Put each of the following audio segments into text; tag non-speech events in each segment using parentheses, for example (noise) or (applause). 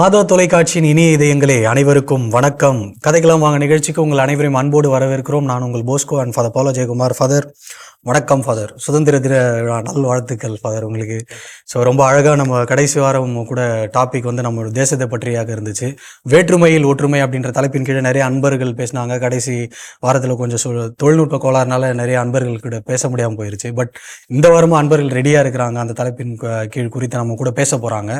மாதா தொலைக்காட்சியின் இனிய இதயங்களே அனைவருக்கும் வணக்கம். கதைக்கலாம் வாங்க நிகழ்ச்சிக்கு உங்கள் அனைவரையும் அன்போடு வரவேற்கிறோம். நான் உங்கள் Bosco and father Paulo Jayakumar. Father வணக்கம் ஃபாதர் சுதந்திர தின விழா. நல்வாழ்த்துக்கள் ஃபாதர் உங்களுக்கு. ஸோ ரொம்ப அழகாக நம்ம கடைசி வாரம் கூட டாபிக் வந்து நம்ம தேசத்தை பற்றியாக இருந்துச்சு. வேற்றுமையில் ஒற்றுமை அப்படின்ற தலைப்பின் கீழே நிறைய அன்பர்கள் பேசினாங்க. கடைசி வாரத்தில் கொஞ்சம் சொ தொழில்நுட்ப கோளாறுனால நிறைய அன்பர்கள் கூட பேச முடியாமல் போயிருச்சு. பட் இந்த வாரமும் அன்பர்கள் ரெடியாக இருக்கிறாங்க. அந்த தலைப்பின் கீழ் குறித்து நம்ம கூட பேச போகிறாங்க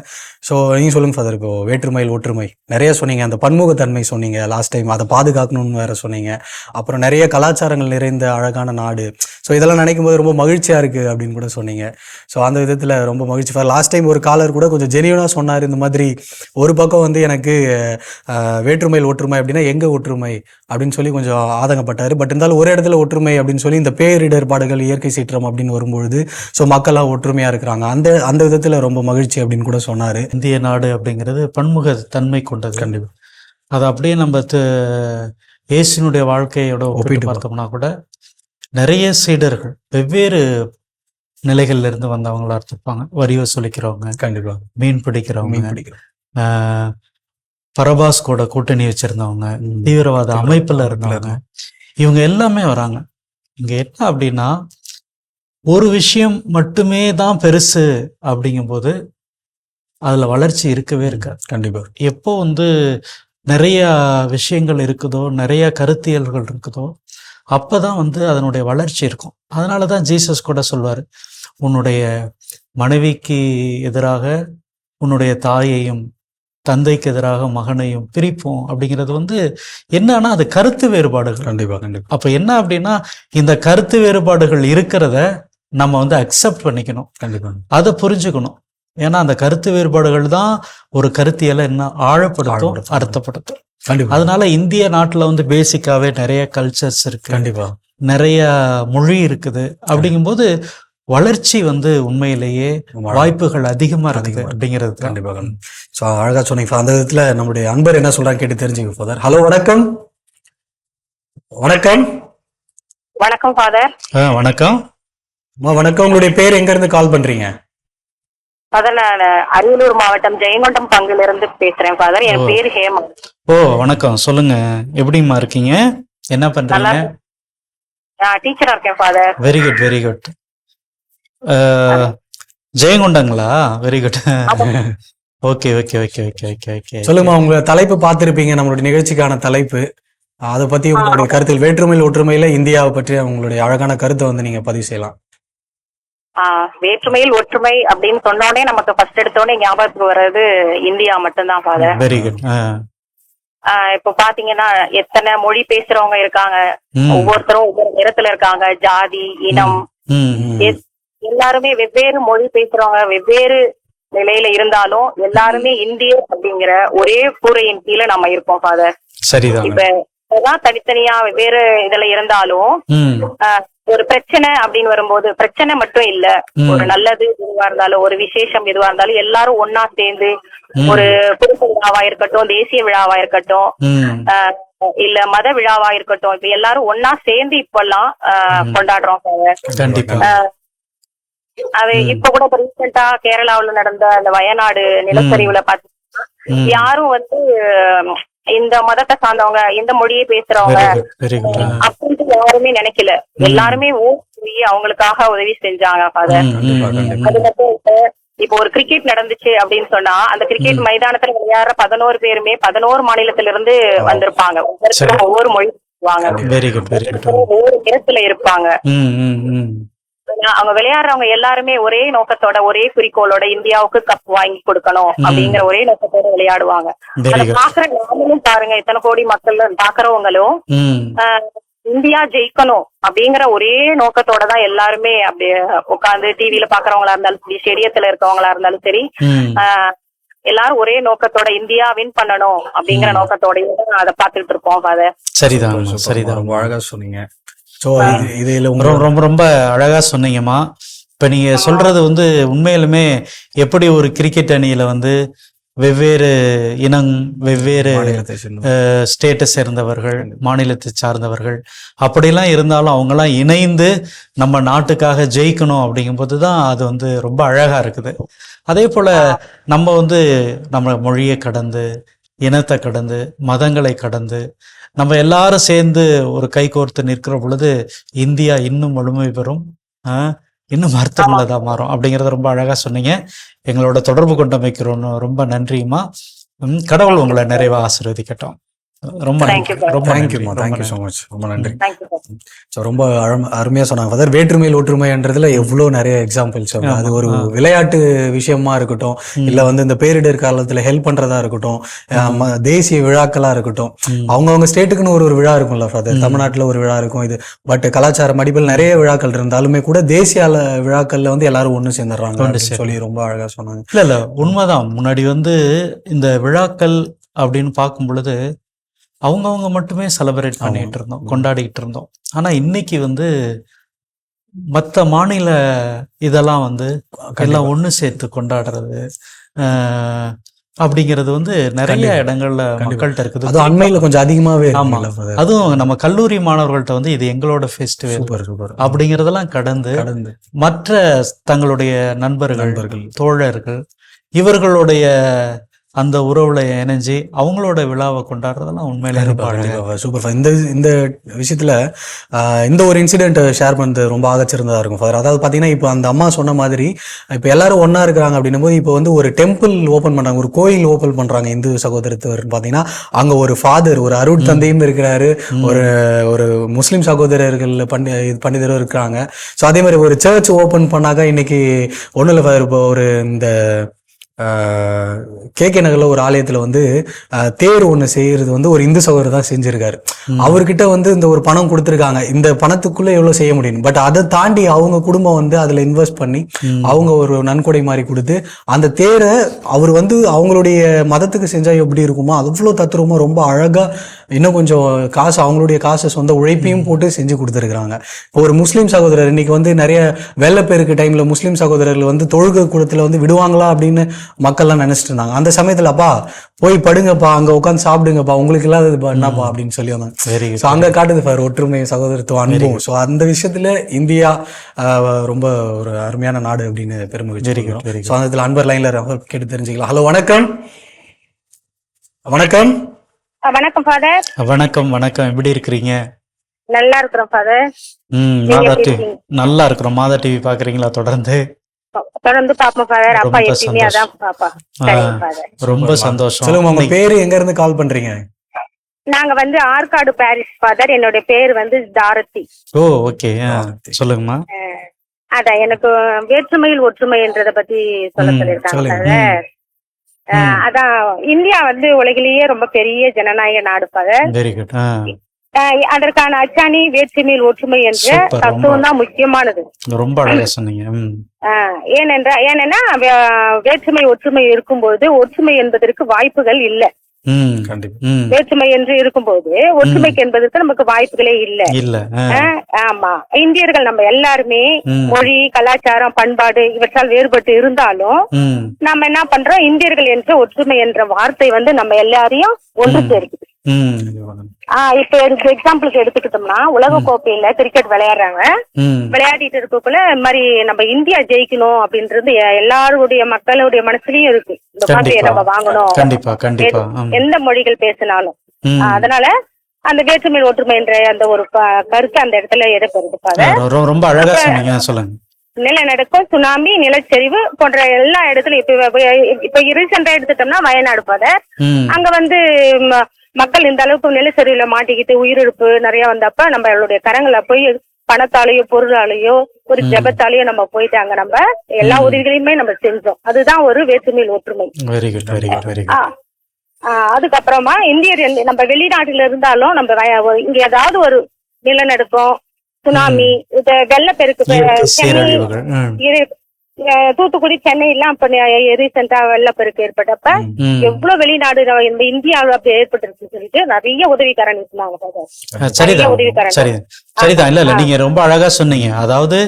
ஸோ நீங்கள் சொல்லுங்கள் ஃபாதர் இப்போ வேற்றுமையில் ஒற்றுமை. நிறைய சொன்னீங்க. அந்த பன்முகத்தன்மை சொன்னீங்க. லாஸ்ட் டைம் அதை பாதுகாக்கணும்னு வேற சொன்னீங்க. அப்புறம் நிறைய கலாச்சாரங்கள் நிறைந்த அழகான நாடு. ஸோ இதெல்லாம் நினைக்கும் போது ரொம்ப மகிழ்ச்சியாக இருக்குது அப்படின்னு கூட சொன்னீங்க. ஸோ அந்த விதத்தில் ரொம்ப மகிழ்ச்சி. லாஸ்ட் டைம் ஒரு காலர் கூட கொஞ்சம் ஜெனியூனாக சொன்னார் இந்த மாதிரி ஒரு பக்கம் வந்து எனக்கு வேற்றுமையில் ஒற்றுமை அப்படின்னா எங்கே ஒற்றுமை? அப்படின்னு சொல்லி கொஞ்சம் ஆதங்கப்பட்டார். பட் இருந்தாலும் ஒரு இடத்துல ஒற்றுமை அப்படின்னு சொல்லி இந்த பேரிடர்பாடுகள் இயற்கை சீற்றம் அப்படின்னு வரும்பொழுது ஸோ மக்களாக ஒற்றுமையாக இருக்கிறாங்க. அந்த அந்த விதத்தில் ரொம்ப மகிழ்ச்சி அப்படின்னு கூட சொன்னார். இந்திய நாடு அப்படிங்கிறது பன்முக தன்மை கொண்டது. கண்டிப்பா. அதை அப்படியே நம்ம இயேசுனுடைய வாழ்க்கையோட ஒப்பிட்டு பார்த்தோம்னா கூட நிறைய சீடர்கள் வெவ்வேறு நிலைகள்ல இருந்து வந்தவங்களா இருப்பாங்க வரி வசூலிக்கிறவங்க கண்டிப்பா. மீன் பிடிக்கிறவங்க பரபாஸ் கூட கூட்டணி வச்சிருந்தவங்க தீவிரவாத அமைப்புல இருந்தவங்க. இவங்க எல்லாமே வராங்க. இங்க என்ன அப்படின்னா ஒரு விஷயம் மட்டுமே தான் பெருசு அப்படிங்கும்போது அதுல வளர்ச்சி இருக்கவே இருக்காது. கண்டிப்பா. எப்போ வந்து நிறைய விஷயங்கள் இருக்குதோ நிறைய கருத்தியல்கள் இருக்குதோ அப்பதான் வந்து அதனுடைய வளர்ச்சி இருக்கும். அதனால தான் ஜீசஸ் கூட சொல்வார் உன்னுடைய மனைவிக்கு எதிராக உன்னுடைய தாயையும் தந்தைக்கு எதிராக மகனையும் பிரிப்போம். அப்படிங்கிறது வந்து என்னன்னா அது கருத்து வேறுபாடுகள். கண்டிப்பா கண்டிப்பா. அப்ப என்ன அப்படின்னா இந்த கருத்து வேறுபாடுகள் இருக்கிறத நம்ம வந்து அக்செப்ட் பண்ணிக்கணும். கண்டிப்பா. அதை புரிஞ்சுக்கணும். ஏன்னா அந்த கருத்து வேறுபாடுகள் தான் ஒரு கருத்தியலை என்ன ஆழப்படுத்தும். அர்த்தப்படுத்தும். கண்டிப்பா. அதனால இந்திய நாட்டுல வந்து பேசிக்காவே நிறைய கல்ச்சர்ஸ் இருக்கு. கண்டிப்பா. நிறைய மொழி இருக்குது. அப்படிங்கும்போது வளர்ச்சி வந்து உண்மையிலேயே வாய்ப்புகள் அதிகமா இருக்குது. அப்படிங்கிறது தான். கண்டிப்பா ஸோ அழகா சொன்னீங்க. அந்த விதத்துல நம்முடைய அன்பர் என்ன சொல்றாங்க கேட்டு தெரிஞ்சுக்க ஃபாதர் ஹலோ வணக்கம். வணக்கம். வணக்கம் ஃபாதர் ஆ, வணக்கம். அம்மா வணக்கம். உங்களுடைய பேர் எங்க இருந்து கால் பண்றீங்க? ஃபாதர் நான் அரியலூர் மாவட்டம் ஜெயங்கொண்டம் பங்குல இருந்து பேசுறேன் ஃபாதர் என் ஓ. பேர் ஹேமா. ஓ வணக்கம். சொல்லுங்க. எப்படிம்மா இருக்கீங்க? என்ன பண்றீங்க. நான் டீச்சரா இருக்கேன் father very good very good ஜெயங்கொண்டங்களா? Very good okay okay okay okay okay okay சொல்லுங்கம்மா உங்க தலைப்பு பார்த்திருப்பீங்க நம்மளுடைய நிகழ்ச்சிக்கான தலைப்பு. அதை பத்தி உங்களுடைய கருத்தில் வேற்றுமையில் ஒற்றுமையில இந்தியாவை பற்றி உங்களுடைய அழகான கருத்தை வந்து நீங்க பதிவு செய்யலாம். வேற்றுமையில் ஒற்றுமை அப்படின்னு சொன்னோடனே நமக்கு ஃபர்ஸ்ட் எடுத்தோடனே ஞாபகத்துக்கு வர்றது இந்தியா மட்டும்தான் ஃபாதர் வெரி குட் இப்போ பாத்தீங்கன்னா எத்தனை மொழி பேசுறவங்க இருக்காங்க. ஒவ்வொருத்தரும் ஒவ்வொரு நிறத்துல இருக்காங்க. ஜாதி இனம். எல்லாருமே வெவ்வேறு மொழி பேசுறவங்க வெவ்வேறு நிலையில இருந்தாலும் எல்லாருமே இந்தியர் அப்படிங்கிற ஒரே கூரையின் கீழே நம்ம இருக்கோம் ஃபாதர் சரிதான் இப்ப இப்பதான் தனித்தனியா வெவ்வேறு இதுல இருந்தாலும் ஒரு பிரச்சனை அப்படின்னு வரும்போது பிரச்சனை மட்டும் இல்ல. ஒரு நல்லது எதுவா இருந்தாலும் ஒரு விசேஷம் எதுவா இருந்தாலும் எல்லாரும் ஒன்னா சேர்ந்து. ஒரு குடும்ப விழாவா இருக்கட்டும் தேசிய விழாவா இருக்கட்டும் இல்ல மத விழாவா இருக்கட்டும் இப்ப எல்லாரும் ஒன்னா சேர்ந்து இப்பெல்லாம். கொண்டாடுறோம் அது. இப்ப கூட ரீசெண்டா கேரளாவுல நடந்த அந்த வயநாடு நிலச்சரிவுல பாத்தீங்கன்னா யாரும் வந்து இந்த மதத்தை சார்ந்தவங்க இந்த மொழியை பேசுறவங்க அப்படின்ட்டு யாருமே நினைக்கல. எல்லாருமே ஓடி அவங்களுக்காக உதவி செஞ்சாங்க ஃபாதர் அது மட்டும் இல்ல இப்போ ஒரு கிரிக்கெட் நடந்துச்சு அப்படின்னு சொன்னா அந்த கிரிக்கெட் மைதானத்துல விளையாடுற பதினோரு பேருமே பதினோரு மாநிலத்தில இருந்து வந்திருப்பாங்க. ஒவ்வொரு மொழி ஒவ்வொரு நிறத்துல இருப்பாங்க. அவங்க விளையாடுறவங்க எல்லாருமே ஒரே நோக்கத்தோட ஒரே குறிக்கோளோட இந்தியாவுக்கு கப் வாங்கி கொடுக்கணும் அப்படிங்கிற ஒரே நோக்கத்தோட விளையாடுவாங்க. அதை பாக்குற நாமளும் பாருங்க இத்தனை கோடி மக்கள் பாக்குறவங்களும் இந்தியா ஜெயிக்கணும் அப்படிங்கிற ஒரே நோக்கத்தோட தான் எல்லாருமே அப்படியே உட்கார்ந்து டிவில பாக்குறவங்களா இருந்தாலும் சரி ஸ்டேடியத்துல இருக்கவங்களா இருந்தாலும் சரி எல்லாரும் ஒரே நோக்கத்தோட இந்தியா வின் பண்ணணும் அப்படிங்கிற நோக்கத்தோடய தான் அதை பாத்துட்டு இருக்கோம் அத சரிதான் சரிதான். ரொம்ப அழகா சொன்னீங்க. ஸோ இது இதுல ரொம்ப ரொம்ப ரொம்ப அழகா சொன்னீங்கம்மா. இப்ப நீங்க சொல்றது வந்து உண்மையிலுமே எப்படி ஒரு கிரிக்கெட் அணியில வந்து வெவ்வேறு இனம் வெவ்வேறு ஸ்டேட்டை சேர்ந்தவர்கள் மாநிலத்தை சார்ந்தவர்கள் அப்படிலாம் இருந்தாலும் அவங்கெல்லாம் இணைந்து நம்ம நாட்டுக்காக ஜெயிக்கணும் அப்படிங்கும்போது தான் அது வந்து ரொம்ப அழகா இருக்குது. அதே போல நம்ம வந்து நம்ம மொழியை கடந்து இனத்தை கடந்து மதங்களை கடந்து நம்ம எல்லாரும் சேர்ந்து ஒரு கை கோர்த்து நிற்கிற பொழுது இந்தியா இன்னும் முழுமை பெறும் ஆஹ், இன்னும் அர்த்தமுள்ளதா மாறும் அப்படிங்கறத ரொம்ப அழகா சொன்னீங்க. எங்களோட தொடர்பு கொண்டமைக்கு ரொம்ப ரொம்ப நன்றிம்மா. ம், கடவுள் உங்களை நிறைவா ஆசீர்வதிக்கட்டும். ரொம்ப. ரொம்ப தேங்க்யூமா தேங்க்யூ ஸோ. மச் ரொம்ப நன்றி. ஸோ ரொம்ப அருமையா சொன்னாங்க. ஃபாதர் வேற்றுமையில் ஒற்றுமைன்றதுல எவ்வளோ நிறைய எக்ஸாம்பிள்ஸ் அது ஒரு. விளையாட்டு விஷயமா இருக்கட்டும் இல்ல வந்து இந்த பேரிடர் காலத்துல ஹெல்ப் பண்றதா இருக்கட்டும் தேசிய விழாக்களா இருக்கட்டும். அவங்கவங்க ஸ்டேட்டுக்குன்னு ஒரு ஒரு விழா இருக்கும்ல ஃபாதர். தமிழ்நாட்டுல ஒரு விழா இருக்கும் இது. பட் கலாச்சார மடிப்பில் நிறைய விழாக்கள் இருந்தாலுமே கூட தேசிய விழாக்கள்ல வந்து எல்லாரும் ஒண்ணு சேர்ந்துடுறாங்க. சொல்லி ரொம்ப அழகா சொன்னாங்க. இல்ல இல்ல. உண்மைதான். முன்னாடி வந்து இந்த விழாக்கள் அப்படின்னு பார்க்கும் பொழுது அவங்கவங்க மட்டுமே செலிப்ரேட். பண்ணிட்டு இருந்தோம் ம். கொண்டாடிட்டு இருந்தோம் ஆனா இன்னைக்கு வந்து மற்ற மாநில இதெல்லாம் வந்து எல்லாம் ஒண்ணு சேர்த்து கொண்டாடுறது அப்படிங்கிறது வந்து நிறைய. இடங்கள்ல. மக்கள்கிட்ட இருக்குது அது அண்மையில கொஞ்சம் அதிகமாவே ஆமா. இருக்குல்ல ஃபாதர் அதுவும் நம்ம கல்லூரி மாணவர்கள்ட்ட வந்து இது எங்களோட ஃபெஸ்டிவல் அப்படிங்கறதெல்லாம் கடந்து கடந்து மற்ற தங்களுடைய நண்பர்கள் தோழர்கள் இவர்களுடைய அந்த உறவுல இணைஞ்சு அவங்களோட விழாவை கொண்டாடுறதெல்லாம் உண்மையிலே அழகா சூப்பர். இந்த இந்த விஷயத்துல இந்த ஒரு இன்சிடென்ட் ஷேர் பண்ணது ரொம்ப ஆகச்சிருந்ததா இருக்கும் ஃபாதர் அதாவது பாத்தீங்கன்னா இப்போ அந்த அம்மா சொன்ன மாதிரி இப்போ எல்லாரும் ஒண்ணா இருக்கிறாங்க அப்படின்னும் போது இப்போ வந்து ஒரு டெம்பிள் ஓபன் பண்றாங்க ஒரு கோயில் ஓபன் பண்றாங்க இந்து சகோதரத்தவர் பாத்தீங்கன்னா அங்க ஒரு ஃபாதர் ஒரு அருட் தந்தையும் இருக்கிறாரு. ஒரு ஒரு முஸ்லிம் சகோதரர்கள் பண்டி பண்டிதரும் இருக்கிறாங்க. ஸோ அதே மாதிரி ஒரு சர்ச் ஓபன் பண்ணாக்க இன்னைக்கு ஒன்றும் இல்லை ஃபாதர் இப்போ ஒரு இந்த கே கே நகர்ல ஒரு ஆலயத்துல வந்து தேர் ஒண்ணு செய்யறது வந்து ஒரு இந்து சகோதரர் தான் செஞ்சிருக்காரு. அவர்கிட்ட வந்து இந்த ஒரு பணம் கொடுத்துருக்காங்க இந்த பணத்துக்குள்ள எவ்வளவு செய்ய முடியும் பட் அதை தாண்டி அவங்க குடும்பம் வந்து அதுல இன்வெஸ்ட் பண்ணி. அவங்க ஒரு நன்கொடை மாதிரி கொடுத்து அந்த தேரை அவர் வந்து அவங்களுடைய மதத்துக்கு செஞ்சா எப்படி இருக்குமோ அவ்வளோ தத்துருவமா ரொம்ப அழகா இன்னும் கொஞ்சம் காசு அவங்களுடைய காசு சொந்த உழைப்பையும் போட்டு செஞ்சு கொடுத்துருக்காங்க இப்போ ஒரு முஸ்லீம் சகோதரர் இன்னைக்கு வந்து நிறைய வெள்ளப்பெருக்கு டைம்ல முஸ்லீம் சகோதரர்கள் வந்து தொழுகை கூடத்துல வந்து விடுவாங்களா அப்படின்னு மக்கள்லாம் நினைச்சிட்டு இருந்தாங்க. அந்த சமயத்துல அப்பா போய் படுங்கப்பா அங்க உட்காந்து சாப்பிடுங்கப்பா உங்களுக்கு இல்லாதது பா, என்னப்பா அப்படின்னு சொல்லி வந்தாங்க. வெரி ஸோ அங்க காட்டுது பாரு ஒற்றுமை சகோதரத்துவம் அன்பும். ஸோ அந்த விஷயத்துல இந்தியா ரொம்ப ஒரு அருமையான நாடு அப்படின்னு பெருமை Very good, வச்சிருக்கிறோம். very ஸோ அந்த அன்பர் லைன்ல கேட்டு தெரிஞ்சுக்கலாம். ஹலோ வணக்கம். வணக்கம். வணக்கம் ஃபாதர் வணக்கம் வணக்கம். எப்படி இருக்கிறீங்க? நல்லா இருக்கிறோம் ஃபாதர் ம் மாதா டிவி? நல்லா இருக்கிறோம். மாதா டிவி பாக்குறீங்களா தொடர்ந்து? தொடர்ந்து பாப்போம் ஃபாதர் அப்பா எப்பயுமே அதான் பாப்பா. ரொம்ப சந்தோஷம். சொல்லுங்க உங்க பேரு எங்க இருந்து கால் பண்றீங்க? நாங்க வந்து ஆற்காடு பாரிஸ் ஃபாதர் என்னுடைய பேர் வந்து தாரதி ஓ ஓகே சொல்லுங்கம்மா. அதான் எனக்கு வேற்றுமையில் ஒற்றுமைன்றத பத்தி சொல்ல ம், சொல்லியிருக்காங்க சொல்லுங்க. ஃபாதர் அஹ், அதான் இந்தியா வந்து உலகிலேயே ரொம்ப பெரிய ஜனநாயக நாடு அஹ், அதற்கான அச்சாணி வேற்றுமையில் ஒற்றுமை என்ற. தத்துவம் தான் முக்கியமானது. ரொம்ப ஏனென்றா ஏனென்னா வேற்றுமை ஒற்றுமை இருக்கும்போது ஒற்றுமை என்பதற்கு வாய்ப்புகள் இல்ல. வேற்றுமை என்று இருக்கும்போது ஒற்றுமைக்கு என்பதற்கு நமக்கு வாய்ப்புகளே இல்ல. ஆமா. இந்தியர்கள் நம்ம எல்லாருமே மொழி கலாச்சாரம் பண்பாடு இவற்றால் வேறுபட்டு இருந்தாலும் ம். நம்ம என்ன பண்றோம்? இந்தியர்கள் என்ற ஒற்றுமை என்ற வார்த்தை வந்து நம்ம எல்லாரையும் ஒன்று. சேர்க்குது. இப்ப எக்ஸாம்பிளுக்கு எடுத்துக்கிட்டோம்னா உலக கோப்பையில கிரிக்கெட் விளையாடுறாங்க விளையாடிட்டு இருக்கக்குள்ள இந்த மாதிரி நம்ம இந்தியா ஜெயிக்கணும் அப்படின்றது எல்லாருடைய மக்களுடைய மனசுலயும் இருக்கு இந்த கண்டிப்பா. நம்ம வாங்கணும் கண்டிப்பா கண்டிப்பா ஆம். எந்த மொழிகள் பேசினாலும் அதனால அந்த வேற்றுமை ஒற்றுமை என்ற அந்த ஒரு கருத்து அந்த இடத்துல இடம்பெறுது ரொம்ப அழகா சொன்னீங்க சொல்லுங்க நிலநடுக்கம் சுனாமி நிலச்சரிவு போன்ற எல்லா இடத்துலயும் இப்ப இப்ப ரீசெண்டா எடுத்துட்டோம்னா வயநாடு பாதை அங்க வந்து மக்கள் இந்த அளவுக்கு நிலச்சரிவுல மாட்டிக்கிட்டு உயிரிழப்பு நிறைய வந்தப்ப நம்மளுடைய கரங்களை போய் பணத்தாலேயோ பொருளாலேயோ ஒரு. ஜெபத்தாலேயோ நம்ம போயிட்டாங்க. நம்ம எல்லா. உதவிகளையுமே நம்ம செஞ்சோம். அதுதான் ஒரு வேற்றுமையில் ஒற்றுமை. அதுக்கப்புறமா இந்தியர் நம்ம வெளிநாட்டுல இருந்தாலும் நம்ம இங்க ஏதாவது ஒரு நிலநடுக்கம் சுனாமி இது வெள்ளப்பெருக்கு தூத்துக்குடி சென்னை எல்லாம் இப்ப ரீசெண்டா வெள்ளப்பெருக்கு ஏற்பட்டப்ப. எவ்வளவு வெளிநாடு நம்ம இந்த இந்தியாவுல அப்படி ஏற்பட்டிருக்குன்னு சொல்லிட்டு நிறைய உதவிக்காரன். ஆ, சரிதான் நிறைய உதவிக்காரங்க. சரி சரிதான் இல்ல இல்ல. நீங்க ரொம்ப அழகா சொன்னீங்க அதாவது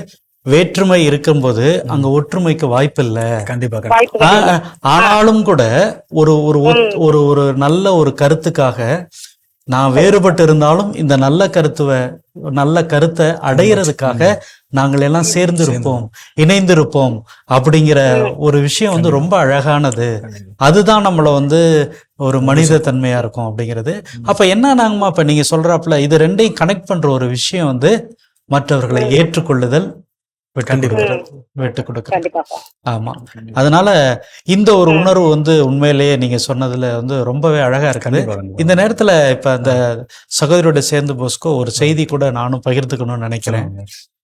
வேற்றுமை இருக்கும்போது அங்க ஒற்றுமைக்கு வாய்ப்பு இல்லை கண்டிப்பா. ஆனாலும் கூட ஒரு ஒரு ஒரு ஒரு நல்ல ஒரு கருத்துக்காக நான் வேறுபட்டு இருந்தாலும் இந்த நல்ல கருத்துவ நல்ல கருத்தை அடையிறதுக்காக நாங்கள் எல்லாம் சேர்ந்திருப்போம் இணைந்திருப்போம் அப்படிங்கிற ஒரு விஷயம் வந்து ரொம்ப அழகானது. அதுதான் நம்மள வந்து ஒரு மனித தன்மையா இருக்கும் அப்படிங்கிறது. அப்ப என்ன நாங்கம்மா இப்ப நீங்க சொல்றாப்புல இது ரெண்டையும் கனெக்ட் பண்ற ஒரு விஷயம் வந்து மற்றவர்களை ஏற்றுக்கொள்ளுதல் விட்டு கண்டிப்பாப்பா ஆமா. அதனால இந்த ஒரு உணர்வு வந்து உண்மையிலேயே நீங்க சொன்னதுல வந்து ரொம்பவே அழகா இருக்குது. இந்த நேரத்துல இப்ப அந்த சகோதரியோட சேர்ந்து போஸ்கோ ஒரு செய்தி கூட நானும் பகிர்ந்துக்கணும்னு நினைக்கிறேன்.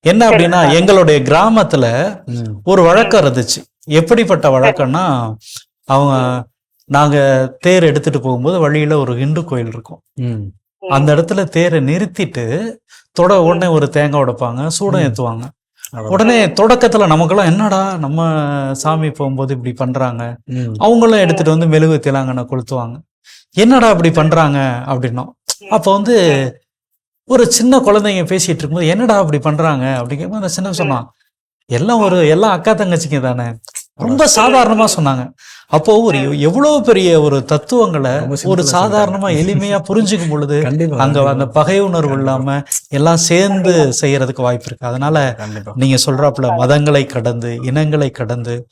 என்ன அப்படின்னா எங்களுடைய கிராமத்துல. ஒரு வழக்கம் இருந்துச்சு. எப்படிப்பட்ட வழக்கம்னா அவங்க நாங்க தேர் எடுத்துட்டு போகும்போது வழியில ஒரு இந்து கோயில் இருக்கும். அந்த இடத்துல தேரை நிறுத்திட்டு தொட உடனே ஒரு தேங்காய் உடைப்பாங்க சூடம் ஏத்துவாங்க. உடனே தொடக்கத்துல நமக்கெல்லாம் என்னடா நம்ம சாமி போகும்போது இப்படி பண்றாங்க. அவங்களும் எடுத்துட்டு வந்து மெழுகு திலாங்கண்ண கொளுத்துவாங்க. என்னடா இப்படி பண்றாங்க? அப்படின்னோம். அப்ப வந்து ஒரு சின்ன குழந்தைங்க பேசிட்டு இருக்கும்போது என்னடா இப்படி பண்றாங்க? அப்படிங்கும்போது அந்த சின்ன சொன்னான் எல்லாம் ஒரு எல்லாம் அக்கா தங்கச்சிங்க தானே. ரொம்ப சாதாரணமா சொன்னாங்க. அப்போ ஒரு எவ்- எவ்வளவு பெரிய ஒரு தத்துவங்களை ஒரு சாதாரணமா எளிமையா புரிஞ்சுக்கும் பொழுது (laughs) அங்க அந்த பகை உணர்வு இல்லாம எல்லாம் சேர்ந்து செய்யறதுக்கு வாய்ப்பு இருக்கு. அதனால நீங்க சொல்றாப்புல மதங்களை கடந்து இனங்களை கடந்து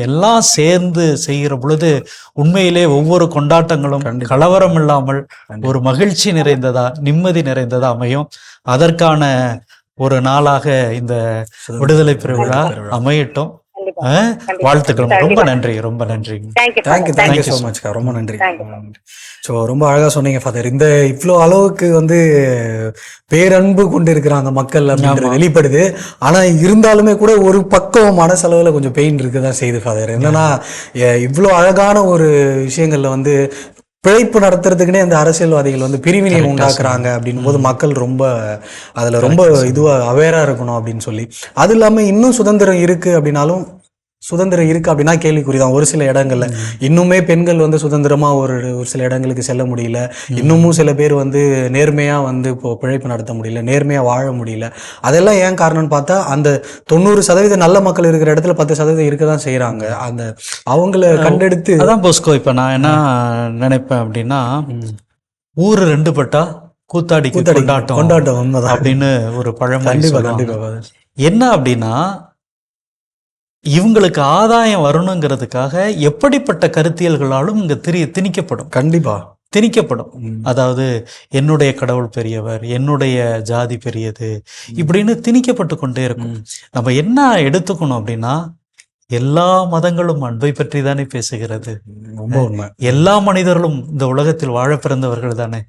எல்லாம் சேர்ந்து செய்கிற பொழுது உண்மையிலே ஒவ்வொரு கொண்டாட்டங்களும். கலவரம் இல்லாமல். ஒரு மகிழ்ச்சி நிறைந்ததா நிம்மதி நிறைந்ததா அமையும். அதற்கான ஒரு நாளாக இந்த விடுதலை பெருவிழா. அமையட்டும். வாழ்த்துக்கள். ரொம்ப. நன்றி. ரொம்ப நன்றி தேங்க்யூ தேங்க்யூ ஸோ மச்க்கா ரொம்ப நன்றி. ஸோ ரொம்ப அழகா சொன்னீங்க ஃபாதர் இந்த இவ்வளோ அளவுக்கு வந்து பேரன்பு கொண்டு இருக்கிற அந்த மக்கள் அப்படின்றது வெளிப்படுது. ஆனா இருந்தாலுமே கூட ஒரு பக்கம் மனசளவுல கொஞ்சம் பெயின் இருக்கு தான் செய்யுது ஃபாதர் என்னன்னா இவ்வளோ அழகான ஒரு விஷயங்கள்ல வந்து பிழைப்பு நடத்துறதுக்குனே அந்த அரசியல்வாதிகள் வந்து பிரிவினை உண்டாக்குறாங்க அப்படின்னும் போது மக்கள் ரொம்ப அதுல ரொம்ப இதுவா அவேரா இருக்கணும் அப்படின்னு சொல்லி. அது இல்லாம இன்னும் சுதந்திரம் இருக்கு அப்படின்னாலும் சுதந்திரம் இருக்கு அப்படின்னா கேள்விக்குறிதான். ஒரு சில இடங்கள்ல. இன்னுமே பெண்கள் வந்து சுதந்திரமா ஒரு ஒரு சில இடங்களுக்கு செல்ல முடியல. இன்னமும் சில பேர் வந்து நேர்மையா வந்து இப்போ பிழைப்பு நடத்த முடியல நேர்மையா வாழ முடியல. அதெல்லாம் ஏன் காரணம்னு பார்த்தா அந்த தொண்ணூறு சதவீத நல்ல மக்கள் இருக்கிற இடத்துல பத்து சதவீதம் இருக்க தான் செய்யறாங்க அந்த அவங்கள கண்டெடுத்து அதான் போஸ்கோ இப்ப நான் என்ன நினைப்பேன் அப்படின்னா ஊரு ரெண்டு பட்டா கூத்தாடி கொண்டாட்டம் கொண்டாட்டம் அப்படின்னு ஒரு பழமொழி. என்ன அப்படின்னா இவங்களுக்கு ஆதாயம் வரணுங்கிறதுக்காக எப்படிப்பட்ட கருத்தியல்களாலும் இங்க திரி திணிக்கப்படும். கண்டிப்பா. திணிக்கப்படும். அதாவது என்னுடைய கடவுள் பெரியவர் என்னுடைய ஜாதி பெரியது இப்படின்னு திணிக்கப்பட்டு கொண்டே இருக்கும். நம்ம என்ன எடுத்துக்கணும் அப்படின்னா எல்லா மதங்களும் அன்பை பற்றி தானே பேசுகிறது. எல்லா மனிதர்களும் இந்த உலகத்தில் வாழ பிறந்தவர்கள் தானே.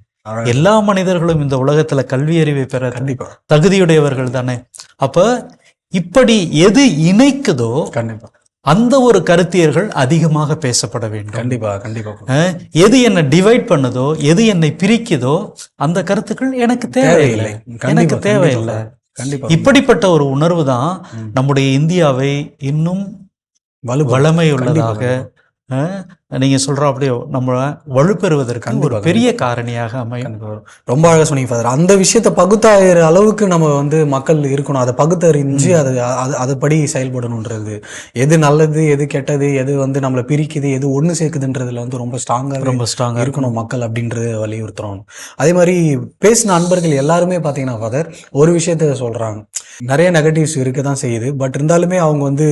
எல்லா மனிதர்களும் இந்த உலகத்துல கல்வி அறிவை பெற கண்டிப்பா. தகுதியுடையவர்கள் தானே. அப்ப இப்படி எது இணைக்குதோ கண்டிப்பா. அந்த ஒரு கருத்தியர்கள் அதிகமாக பேசப்பட வேண்டும். கண்டிப்பா கண்டிப்பா. எது என்னை டிவைட் பண்ணுதோ எது என்னை பிரிக்குதோ அந்த கருத்துக்கள் எனக்கு தேவையில்லை. எனக்கு. தேவையில்லை. இப்படிப்பட்ட ஒரு உணர்வு தான். நம்முடைய இந்தியாவை இன்னும் வலு வளமை உள்ளதாக கண்டிப்பா. அஹ், நீங்க சொல்ற அப்படியே நம்ம வலுப்பெறுவதற்கு ஒரு பெரிய காரணியாக அமையும். ரொம்ப அழகா சொன்னீங்க ஃபாதர் அந்த விஷயத்த பகுத்தாயிர அளவுக்கு நம்ம வந்து மக்கள் இருக்கணும். அதை பகுத்தறிஞ்சு அது அது அதுபடி செயல்படணுன்றது. எது நல்லது எது கெட்டது எது வந்து நம்மளை பிரிக்குது எது ஒண்ணு சேர்க்குதுன்றதுல வந்து ரொம்ப ஸ்ட்ராங்கா ரொம்ப ஸ்ட்ராங்கா இருக்கணும் மக்கள் அப்படின்றது வலியுறுத்துறோம். அதே மாதிரி பேசின அன்பர்கள் எல்லாருமே பார்த்தீங்கன்னா ஃபாதர் ஒரு விஷயத்த சொல்றாங்க. நிறைய நெகட்டிவ்ஸ் இருக்க தான் செய்யுது. பட் இருந்தாலுமே அவங்க வந்து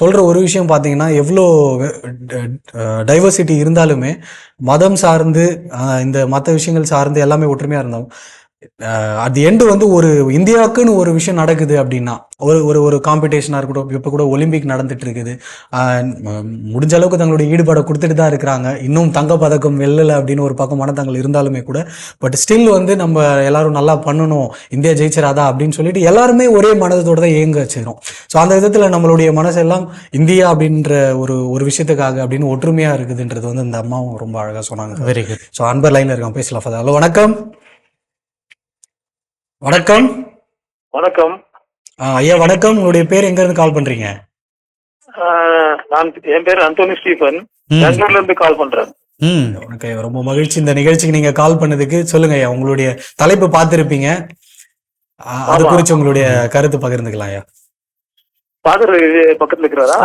சொல்ற ஒரு விஷயம் பார்த்தீங்கன்னா எவ்வளோ டைவர்சிட்டி இருந்தாலுமே மதம் சார்ந்து இந்த மற்ற விஷயங்கள் சார்ந்து எல்லாமே ஒற்றுமையா இருந்தோம். அட் தி எண்டு வந்து ஒரு இந்தியாவுக்குன்னு ஒரு விஷயம் நடக்குது அப்படின்னா ஒரு ஒரு ஒரு காம்படிஷனாக இருக்கட்டும் இப்போ கூட ஒலிம்பிக் நடந்துட்டு இருக்குது. முடிஞ்ச அளவுக்கு தங்களுடைய ஈடுபாடை கொடுத்துட்டு தான் இருக்கிறாங்க. இன்னும் தங்கப்பதக்கம் வெல்லலை அப்படின்னு ஒரு பக்கம் மனதங்கள் இருந்தாலுமே கூட பட் ஸ்டில் வந்து நம்ம எல்லாரும் நல்லா பண்ணணும் இந்தியா ஜெயிச்சிராதா அப்படின்னு சொல்லிட்டு எல்லாருமே ஒரே மனதோட தான் ஏங்க வச்சிரும் ஸோ அந்த விதத்தில் நம்மளுடைய மனசெல்லாம் இந்தியா அப்படின்ற ஒரு ஒரு விஷயத்துக்காக அப்படின்னு ஒற்றுமையா இருக்குதுன்றது வந்து இந்த அம்மாவும் ரொம்ப அழகா சொன்னாங்க. வெரி குட் ஸோ அன்பர் லைன்ல இருக்கான் பேசலாம். ஹலோ வணக்கம். வணக்கம். வணக்கம். ஐயா வணக்கம். உங்களுடைய பேர் எங்க இருந்து கால் பண்றீங்க? ஆஹ் நான் என் பேர் அந்தோனி ஸ்டீஃபன். பெங்களூர்ல இருந்து கால் பண்றேன். ம் உனக்கு ரொம்ப மகிழ்ச்சி. இந்த நிகழ்ச்சிக்கு நீங்க கால் பண்ணதுக்கு சொல்லுங்க ஐயா உங்களுடைய தலைப்பு பார்த்திருப்பீங்க. அது. குறித்து உங்களுடைய கருத்து பகிர்ந்துக்கலாம் ஐயா ஃபாதர் பக்கத்துல இருக்கிறாரா?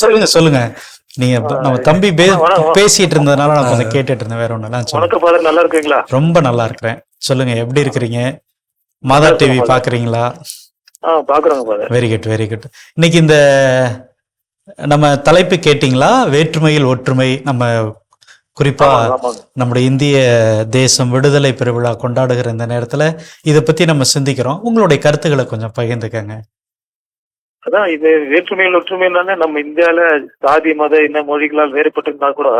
சொல்லுங்க சொல்லுங்க. நீங்க நம்ம தம்பி. பேசிட்டு இருந்ததுனால நான் கொஞ்சம் கேட்டுட்டு இருந்தேன் வேற ஒண்ணு சொல்லுங்க வணக்கம் ஃபாதர் நல்லா இருக்கீங்களா? ரொம்ப நல்லா இருக்கிறேன். சொல்லுங்க எப்படி இருக்கிறீங்க? மாதா டிவி பாக்குறீங்களா வெரி குட் வெரி குட் இன்னைக்கு இந்த நம்ம தலைப்பு கேட்டிங்களா? வேற்றுமையில் ஒற்றுமை நம்ம குறிப்பா நம்முடைய இந்திய தேசம் விடுதலை பெருவிழா கொண்டாடுகிற இந்த நேரத்துல இதை பத்தி நம்ம சிந்திக்கிறோம். உங்களுடைய கருத்துக்களை கொஞ்சம் பகிர்ந்துக்கங்க. அதான் இது வேற்றுமையில் ஒற்றுமைனாலே நம்ம இந்தியால சாதி மத இன மொழிகளால் வேறுபட்டிருந்தா கூட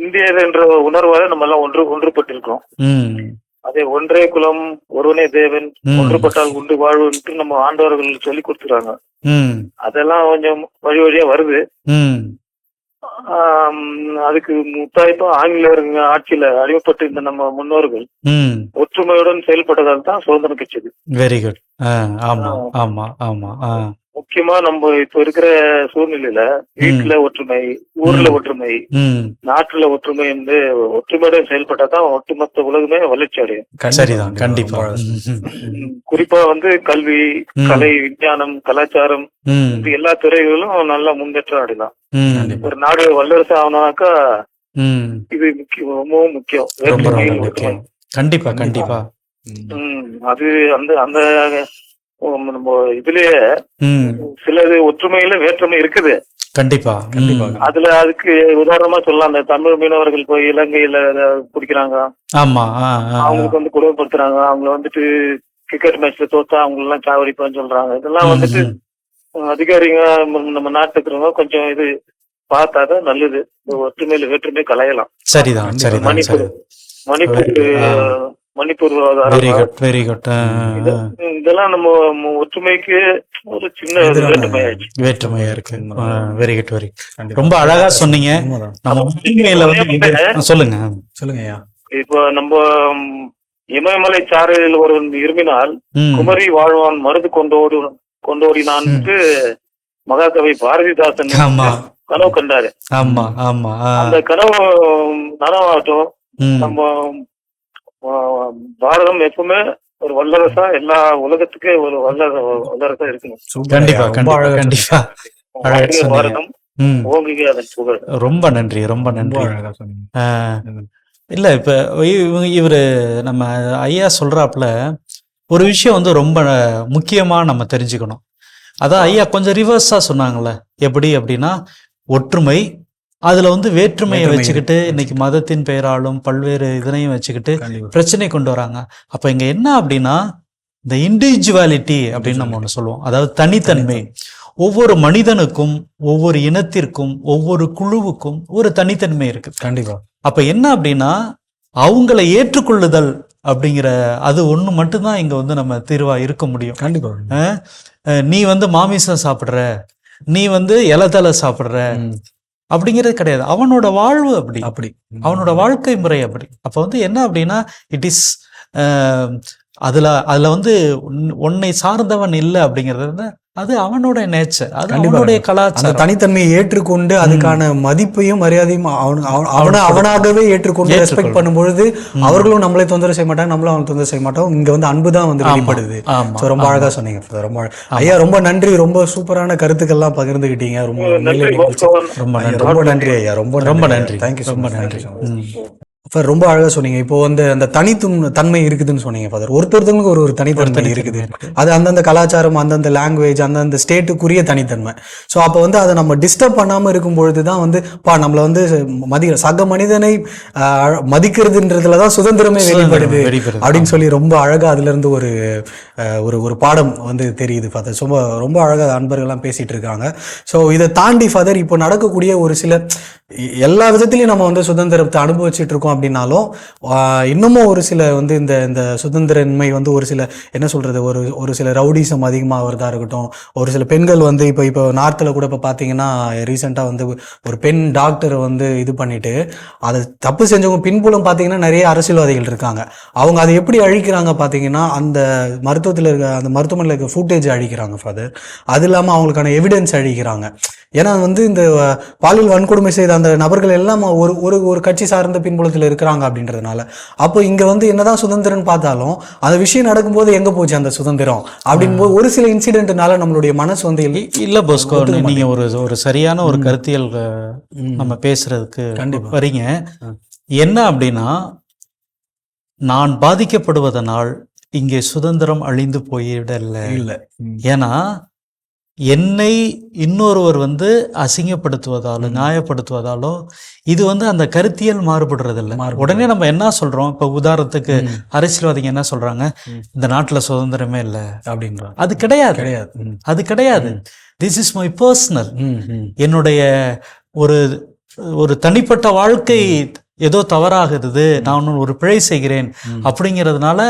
இந்தியர் என்ற உணர்வால நம்ம எல்லாம் ஒன்று ஒன்றுபட்டிருக்கோம். அதே ஒன்றே குலம் ஒருவனே தேவன். ஒன்றுபட்டால் உண்டு வாழ்வுன்ட்டு நம்ம ஆண்டவர்கள் சொல்லி கொடுத்துறாங்க. அதெல்லாம் கொஞ்சம் வழி வழியா வருது. அதுக்கு முத்தாய்ப்பா ஆங்கிலேயருங்க ஆட்சியில அடிமைப்பட்டு இருந்த நம்ம முன்னோர்கள் ஒற்றுமையுடன் செயல்பட்டதால் தான் சுதந்திரம் கிடைச்சது வெரி குட் ஆமா ஆமா ஆமா முக்கியமா நம்ம இப்ப இருக்கிற சூழ்நிலையில வீட்டுல ஒற்றுமை ஊர்ல. ஒற்றுமை நாட்டுல ஒற்றுமை வந்து ஒற்றுமையுடன் செயல்பட்டாதான் ஒட்டுமொத்த உலகமே வளர்ச்சி அடையும். சரிதான் கண்டிப்பா. குறிப்பா வந்து கல்வி. கலை விஞ்ஞானம் கலாச்சாரம் எல்லா துறைகளிலும் நல்லா முன்னேற்றம் அடையலாம். ஒரு நாடு வல்லரசு ஆகணும்னாக்கா. இது முக்கியம். ரொம்பவும் முக்கியம். கண்டிப்பா கண்டிப்பா. ம், அது அந்த அந்த உம், நம்ம இதுலயே சிலது ஒற்றுமையில வேற்றுமை இருக்குது. கண்டிப்பா. அதுல அதுக்கு உதாரணமா சொல்லலாம். அந்த தமிழ் மீனவர்கள் போய் இலங்கையில குடிக்கிறாங்க. ஆமா. அவங்களுக்கு வந்து கொடுமைப்படுத்துறாங்க அவங்கள வந்துட்டு கிரிக்கெட் மேட்ச்ல தோத்தா அவங்க எல்லாம் சாவடிப்பான்னு சொல்றாங்க. இதெல்லாம் வந்துட்டு. அதிகாரிங்க நம்ம- இருக்கிறவங்க கொஞ்சம் இது பார்த்தாதான் நல்லது. ஒற்றுமையில வேற்றுமை களையலாம் சரிதான் மணிப்பூர் சரி. மணிப்பூர். மணிப்பூர் வெரி விவகாரம் குட் வெரி குட் இது- இதெல்லாம் நம்ம ஒற்றுமைக்கு ஒரு சின்ன வேற்றுமையா இருக்கு. வெரி குட் வெரி கண்டிப்பா. ரொம்ப அழகா சொன்னீங்க. நம்ம சொல்லுங்க. சொல்லுங்க இப்போ நம்ம இமயமலை சாரலில் ம், குமரி வாழ்வான் மருது கொண்டோடு கொண்டோடினான்ட்டு மகாகவி பாரதிதாசன் கனவு கண்டாரு. ஆமா ஆமா. அந்த கனவு நனவாகட்டும் நம்ம பாரதம் எப்பவுமே ஒரு வல்லரசா எல்லா உலகத்துக்கே ஒரு வல்லர வல்லரசா இருக்கணும். கண்டிப்பா கண்டிப்பா கண்டிப்பா. பாரதம் ரொம்ப நன்றி ரொம்ப நன்றி. இல்ல இப்ப இவங்க இவரு நம்ம ஐயா சொல்றாப்புல ஒரு விஷயம் வந்து ரொம்ப முக்கியமா நம்ம தெரிஞ்சுக்கணும். அதான் ஐயா கொஞ்சம் ரிவர்ஸா சொன்னாங்கல்ல எப்படி அப்படின்னா ஒற்றுமை அதுல வந்து வேற்றுமையை வேற்றுமை வச்சுக்கிட்டு. இன்னைக்கு மதத்தின் பெயராலும் பல்வேறு இதனையும் வச்சுக்கிட்டு பிரச்சனை கொண்டு வராங்க. அப்ப இங்க என்ன அப்படின்னா இந்த இண்டிவிஜுவாலிட்டி அப்படின்னு நம்ம ஒண்ணு சொல்லுவோம். அதாவது தனித்தன்மை. ஒவ்வொரு மனிதனுக்கும் ஒவ்வொரு இனத்திற்கும் ஒவ்வொரு குழுவுக்கும் ஒரு தனித்தன்மை இருக்கு. கண்டிப்பா. அப்ப என்ன அப்படின்னா அவங்கள ஏற்றுக்கொள்ளுதல் அப்படிங்கிற அது ஒண்ணு மட்டும்தான் இங்க வந்து நம்ம தீர்வா இருக்க முடியும். கண்டிப்பா. நீ வந்து மாமிசம் சாப்பிடுற நீ வந்து இலதலை சாப்பிடுற அப்படிங்கிறது கிடையாது. அவனோட வாழ்வு அப்படி. அப்படி. அவனோட வாழ்க்கை முறை அப்படி. அப்ப வந்து என்ன அப்படின்னா இட் இஸ் அதுல அதுல வந்து உன்- உன்னை சார்ந்தவன் இல்லை அப்படிங்கிறது அது அவனோட நேச்சர் அது. அவனுடைய அந்த கலாச்சாரம். தனித்தன்மையை ஏற்றுக்கொண்டு அதுக்கான மதிப்பையும் மரியாதையும் அவனு- அவன் அவனை அவனாகவே ஏற்றுக்கொண்டு ரெஸ்பெக்ட். பண்ணும்பொழுது அவர்களும் நம்மளை தொந்தரவு செய்ய மாட்டாங்க நம்மளும் அவனை தொந்தரவு செய்ய மாட்டோம். இங்க வந்து அன்பு தான் வந்து வெளிப்படுது. ரொம்ப. அழகா சொன்னீங்க. ரொம்ப ஐயா ரொம்ப நன்றி. ரொம்ப சூப்பரான கருத்துக்கள்லாம் பகிர்ந்துகிட்டீங்க. ரொம்ப. ரொம்ப ஐயா, நன்றி. ரொம்ப நன்றி ஐயா. ரொம்ப ரொம்ப நன்றி. தேங்க்யூ ரொம்ப நன்றி. ஃபாதர் ரொம்ப அழகா சொன்னீங்க. இப்போ வந்து அந்த தனித்தும் தன்மை இருக்குதுன்னு சொன்னீங்க ஃபாதர் ஒருத்தருத்தவங்களுக்கு ஒரு ஒரு தனித்தன்மை இருக்குது. இருக்கு. அது அந்தந்த கலாச்சாரம் அந்தந்த லாங்குவேஜ் அந்தந்த ஸ்டேட்டுக்குரிய தனித்தன்மை. ஸோ அப்போ வந்து அதை நம்ம டிஸ்டர்ப் பண்ணாமல் இருக்கும் பொழுது தான் வந்து பா நம்மளை வந்து மதி சக மனிதனை மதிக்கிறதுன்றதுல தான் சுதந்திரமே வெளிப்படுது. அப்படின்னு சொல்லி ரொம்ப அழகா அதுல இருந்து ஒரு ஒரு ஒரு பாடம் வந்து தெரியுது ஃபாதர் ரொம்ப ரொம்ப அழகா அன்பர்கள்லாம் பேசிட்டு இருக்காங்க. ஸோ இதை தாண்டி ஃபாதர் இப்போ நடக்கக்கூடிய ஒரு சில எல்லா விதத்திலையும் நம்ம வந்து சுதந்திரத்தை அனுபவிச்சுட்டு இருக்கோம் அப்படின்னாலும் இன்னமும் ஒரு சில வந்து இந்த இந்த சுதந்திரன்மை வந்து ஒரு சில என்ன சொல்றது ஒரு ஒரு சில ரவுடிசம் அதிகமாகிறதா இருக்கட்டும் ஒரு சில பெண்கள் வந்து இப்போ இப்போ நார்த்தில் கூட இப்போ பார்த்தீங்கன்னா ரீசெண்டாக வந்து ஒரு பெண் டாக்டரை வந்து இது பண்ணிட்டு அதை தப்பு செஞ்சவங்க பின்புலம் பார்த்தீங்கன்னா நிறைய அரசியல்வாதிகள் இருக்காங்க. அவங்க அதை எப்படி அழிக்கிறாங்க பார்த்தீங்கன்னா அந்த மருத்துவத்தில் இருக்க அந்த மருத்துவமனையில் இருக்க ஃபுட்டேஜ் அழிக்கிறாங்க ஃபாதர் அது இல்லாமல் அவங்களுக்கான எவிடன்ஸ் அழிக்கிறாங்க. ஏன்னா வந்து இந்த பாலியல் வன்கொடுமை செய்த அந்த நபர்கள் எல்லாம் ஒரு ஒரு ஒரு கட்சி சார்ந்த பின்புலத்தில் இருக்கிறாங்க அப்படின்றதுனால அப்போ இங்க வந்து என்னதான் சுதந்திரம்னு பார்த்தாலும் அந்த விஷயம் நடக்கும்போது எங்க போச்சு அந்த சுதந்திரம் அப்படின் போது ஒரு சில இன்சிடென்ட்னால நம்மளுடைய மனசு வந்து இல்லை. போஸ்கோ நீங்க ஒரு ஒரு சரியான ஒரு கருத்தியல். நம்ம பேசுறதுக்கு கண்டிப்பா. வரீங்க. என்ன அப்படின்னா நான் பாதிக்கப்படுவதனால் இங்கே சுதந்திரம் அழிந்து போயிடல இல்ல. ஏன்னா என்னை இன்னொருவர் வந்து அசிங்கப்படுத்துவதாலோ நியாயப்படுத்துவதாலோ இது வந்து அந்த கருத்தியல் மாறுபடுறதில்ல மாறுபடுறது. உடனே நம்ம என்ன சொல்றோம் இப்ப உதாரணத்துக்கு. அரசியல்வாதிங்க என்ன சொல்றாங்க. இந்த நாட்டுல சுதந்திரமே இல்ல அப்படின்றாங்க அது கிடையாது கிடையாது. அது கிடையாது திஸ் இஸ் மை பர்சனல். என்னுடைய ஒரு ஒரு தனிப்பட்ட வாழ்க்கை ஏதோ தவறாகுது நான் ஒரு பிழை செய்கிறேன். அப்படிங்கிறதுனால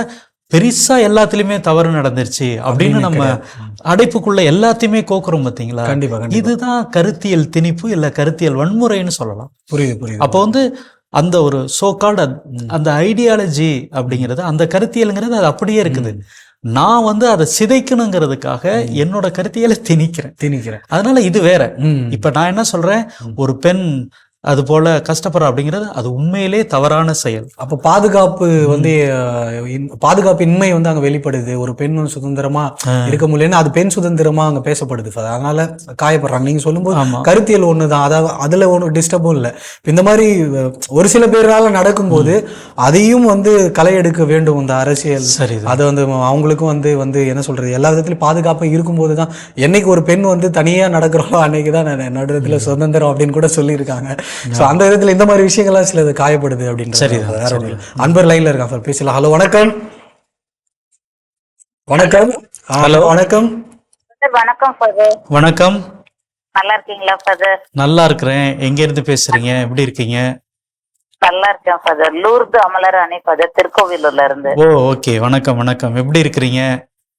பெருசா எல்லாத்துலயுமே தவறு நடந்துருச்சு அப்படின்னு நம்ம. அடைப்புக்குள்ள எல்லாத்தையுமே கோக்குறோம் பாத்தீங்களா? கண்டிப்பா இதுதான் கருத்தியல் திணிப்பு இல்ல கருத்தியல் வன்முறைன்னு சொல்லலாம். புரியுது புரியுது. அப்போ வந்து அந்த ஒரு சோ கால்டு அந்த ஐடியாலஜி அப்படிங்கிறது அந்த கருத்தியலுங்கிறது அது அப்படியே இருக்குது. நான் வந்து அதை சிதைக்கணுங்கிறதுக்காக என்னோட கருத்தியலை திணிக்கிறேன். திணிக்கிறேன். அதனால இது வேற. இப்ப நான் என்ன சொல்றேன்? ஒரு பெண் அது போல கஷ்டப்படுற அப்படிங்கிறது அது உண்மையிலே தவறான செயல். அப்ப பாதுகாப்பு வந்து அஹ், இன்- பாதுகாப்பின்மை வந்து அங்க வெளிப்படுது. ஒரு பெண் சுதந்திரமா இருக்க முடியலன்னு அது பெண் சுதந்திரமா அங்க பேசப்படுது. அதனால காயப்படுறாங்க. நீங்க சொல்லும்போது. கருத்தியல் ஒண்ணுதான். அதாவது அதுல ஒன்றும் டிஸ்டர்பும் இல்லை. இந்த மாதிரி ஒரு சில பேரால நடக்கும்போது அதையும் வந்து களை எடுக்க வேண்டும் இந்த அரசியல். சரிதான். அது வந்து அவங்களுக்கும் வந்து வந்து என்ன சொல்றது? எல்லா விதத்திலும் பாதுகாப்பும் இருக்கும்போது தான் என்னைக்கு ஒரு பெண் வந்து தனியா நடக்கிறோம் அன்னைக்கு தான் நடுறதுல சுதந்திரம் அப்படின்னு கூட சொல்லியிருக்காங்க. ஸோ அந்த விதத்துல இந்த மாதிரி விஷயங்கள்லாம் சிலது காயப்படுது அப்படின்னு இல்ல. அன்பர் லைன்ல இருக்கான் சார். பேசலாம் ஹலோ வணக்கம். வணக்கம். ஹலோ. வணக்கம். சார். வணக்கம். வணக்கம் நல்லா இருக்கீங்களா ஃபாதர் நல்லா இருக்கிறேன். எங்க இருந்து பேசுறீங்க? எப்படி இருக்கீங்க? நல்லா இருக்கேன் ஃபாதர் லூர்து அமலராணி ஃபாதர் திருக்கோவிலூர்ல இருந்து. Oh okay. வணக்கம் வணக்கம். எப்படி இருக்கிறீங்க?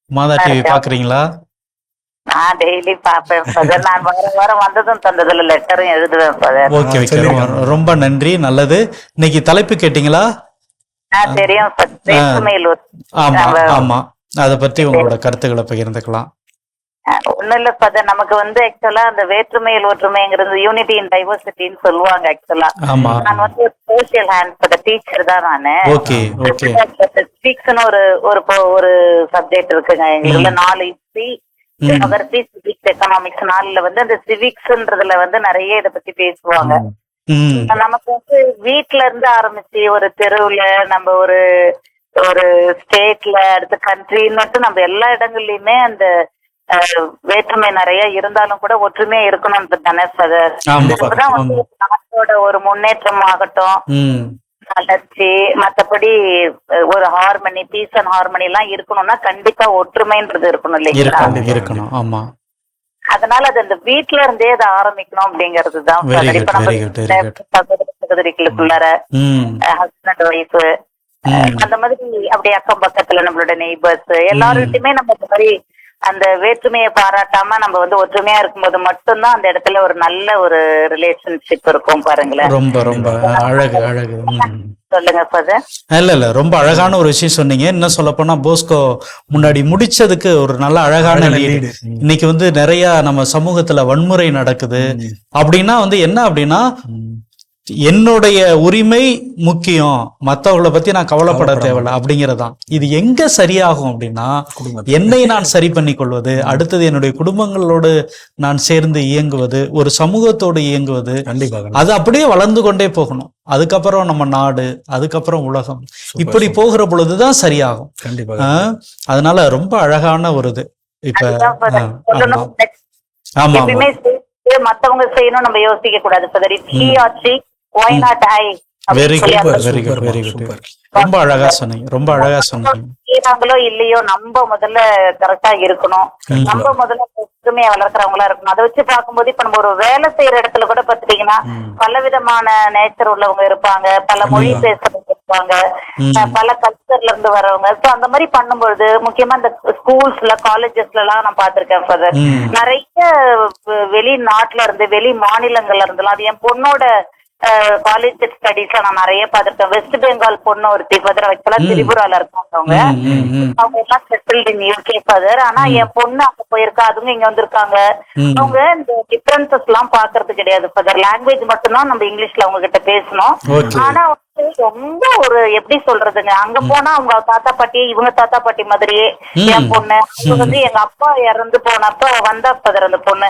மாதா டிவி பாக்குறீங்களா? நான் டெய்லி பாப்பேன் ஃபாதர் நான் வார வாரம் வந்ததும் தந்ததுல லெட்டரும் எழுதுவேன் ஃபாதர் ஓகே ஓகே ரொம்ப- நன்றி நல்லது. இன்னைக்கு தலைப்பு கேட்டீங்களா? தெரியும் ஆமா ஆமா. அதை பத்தி உங்களோட கருத்துக்களை பகிர்ந்துக்கலாம். ஒண்ணும் இல்ல ஃபாதர் நமக்கு வந்து ஆக்சுவலா அந்த வேற்றுமையில் ஒற்றுமைங்கிறது யூனிட்டி இன் டைவர்சிட்டின்னு சொல்லுவாங்க ஆக்சுவலா ஆமா. நான் வந்து ஒரு சோசியல் ஹேண்ட் ஃபாதர் டீச்சர் தான் நானு. ஓகே ஓகே சிவிக்ஸ்னு ஒரு ஒரு ஒரு சப்ஜெக்ட் இருக்குங்க. எங்களுக்குள்ள நாலு ஹிஸ்டரி ஜியோகிரபி சிவிக்ஸ் எக்கனாமிக்ஸ் நாலுல வந்து அந்த சிவிக்ஸ்ன்றதுல வந்து நிறைய இத பத்தி பேசுவாங்க. நமக்கு வந்து வீட்ல இருந்து ஆரம்பிச்சு ஒரு தெருவுல நம்ம ஒரு ஒரு ஸ்டேட்ல அடுத்த கண்ட்ரின்னு மட்டும் நம்ம எல்லா இடங்கள்லயுமே அந்த வேற்றுமை நிறைய இருந்தாலும் கூட ஒற்றுமையா இருக்கணும்ன்றது தானே சார் நாட்டோட ஒரு முன்னேற்றம் ஆகட்டும் வளர்ச்சி மத்தபடி ஒரு ஹார்மனி பீஸ் அண்ட் ஹார்மனி எல்லாம் இருக்கணும்னா கண்டிப்பா ஒற்றுமைன்றது இருக்கணும் இல்லைங்களா? இருக்கணும் ஆமா. அதனால அது அந்த வீட்ல இருந்தே அதை ஆரம்பிக்கணும் அப்படிங்கிறது தான் இப்ப நம்ம. சகோதர சகோதரிகளுக்குள்ளார ஹஸ்பண்ட் ஒய்ஃப் அந்த மாதிரி அப்படியே அக்கம் பக்கத்துல நம்மளோட நெய்பர்ஸ் எல்லார்கிட்டயுமே நம்ம இந்த மாதிரி அந்த வேற்றுமையை பாராட்டாம நம்ம வந்து ஒற்றுமையா இருக்கும்போது மட்டும்தான் அந்த இடத்துல ஒரு நல்ல ஒரு ரிலேஷன்ஷிப் இருக்கும் பாருங்களேன். ரொம்ப ரொம்ப அழகு அழகு. சொல்லுங்க இல்ல இல்ல ரொம்ப அழகான ஒரு விஷயம் சொன்னீங்க. இன்னும் சொல்ல போனா போஸ்கோ முன்னாடி முடிச்சதுக்கு ஒரு நல்ல அழகான. இன்னைக்கு வந்து நிறைய நம்ம சமூகத்துல வன்முறை நடக்குது. அப்படின்னா வந்து என்ன அப்படின்னா என்னுடைய உரிமை முக்கியம். மத்தவங்கள பத்தி நான் கவலைப்பட தேவையில்ல. அப்படிங்கறதுதான் இது எங்க சரியாகும் அப்படின்னா. என்னை நான் சரி பண்ணி கொள்வது அடுத்தது என்னுடைய குடும்பங்களோடு நான் சேர்ந்து இயங்குவது ஒரு சமூகத்தோடு இயங்குவது. அது அப்படியே வளர்ந்து கொண்டே போகணும். அதுக்கப்புறம் நம்ம நாடு அதுக்கப்புறம் உலகம். இப்படி போகிற பொழுதுதான் சரியாகும். அதனால ரொம்ப அழகான ஒரு இது. இப்ப. ஆமா மத்தவங்க செய்யணும் நம்ம யோசிக்க கூடாது. Why not I very good very good very good. ரொம்ப அழகா சொன்னீங்க ரொம்ப அழகா சொன்னீங்க. செய்யறாங்களோ இல்லையோ நம்ம முதல்ல கரெக்டா இருக்கணும். நம்ம முதல்ல ஒற்றுமையா வளர்க்குறவங்களா இருக்கணும். அதை வச்சு பார்க்கும்போது இப்ப நம்ம ஒரு வேலை செய்யற இடத்துல கூட பாத்துட்டீங்கன்னா பல விதமான நேச்சர் உள்ளவங்க இருப்பாங்க. பல மொழி பேசுறவங்க இருப்பாங்க. பல கல்ச்சர்ல இருந்து வரவங்க. சோ அந்த மாதிரி பண்ணும்பொழுது முக்கியமா இந்த ஸ்கூல்ஸ்ல காலேஜஸ்ல எல்லாம் நான் பாத்திருக்கேன் ஃபாதர். நிறைய வெளிநாட்டுல இருந்து வெளி மாநிலங்கள்ல இருந்தெல்லாம் அது என் பொண்ணோட காலேஜ் ஸ்டடீஸ்ல நான் நிறைய பார்த்திருக்கேன். வெஸ்ட் பெங்கால் பொண்ணு ஒருத்தி பதிர வைக்கலாம் திரிபுரால இருக்காங்க அவங்க. அவங்க எல்லாம் செட்டில்டு இன் யூகே ஃபாதர் ஆனா என் பொண்ணு அங்க போயிருக்கா அதுவும் இங்க வந்திருக்காங்க. அவங்க இந்த டிஃபரன்சஸ் எல்லாம் பாக்குறது கிடையாது ஃபாதர் லாங்குவேஜ் மட்டும்தான் நம்ம இங்கிலீஷ்ல அவங்க கிட்ட பேசணும். ஆனா ரொம்ப ஒரு எப்படி சொல்றதுங்க? அங்க போனா அவங்க தாத்தா பாட்டி இவங்க தாத்தா பாட்டி மாதிரியே. என் பொண்ணு. அவங்க வந்து எங்க அப்பா இறந்து போனப்ப வந்தா பதர் அந்த பொண்ணு.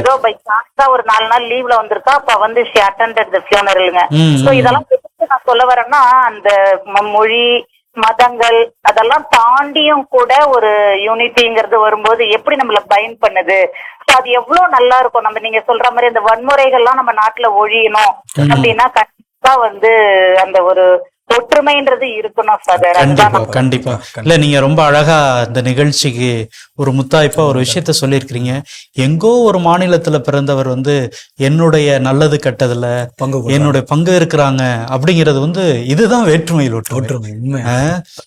ஏதோ பை சான்ஸா ஒரு நாலு நாள் லீவ்ல வந்திருக்கா அப்ப வந்து ஷி அட்டண்டட் ஃபியூனரலுங்க சோ. இதெல்லாம் நான் சொல்ல வரேன்னா அந்த மொழி மதங்கள் அதெல்லாம் தாண்டியும் கூட ஒரு யூனிட்டிங்கிறது வரும்போது எப்படி நம்மள பைண்ட் பண்ணுது? அது எவ்வளவு நல்லா இருக்கும். நம்ம நீங்க சொல்ற மாதிரி அந்த வன்முறைகள்லாம் நம்ம நாட்டுல ஒழியணும் அப்படின்னா கண்டிப்பா வந்து அந்த ஒரு ஒற்றுமைன்றது இருக்கணும் ஃபாதர் கண்டிப்பா கண்டிப்பா. இல்ல நீங்க ரொம்ப அழகா இந்த நிகழ்ச்சிக்கு ஒரு முத்தாய்ப்பா ஒரு விஷயத்த சொல்லியிருக்கிறீங்க. எங்கோ ஒரு மாநிலத்துல பிறந்தவர் வந்து என்னுடைய நல்லது கெட்டதுல பங்கு. என்னுடைய பங்கு இருக்கிறாங்க அப்படிங்கிறது வந்து இதுதான் வேற்றுமையில் ஒற்றுமை.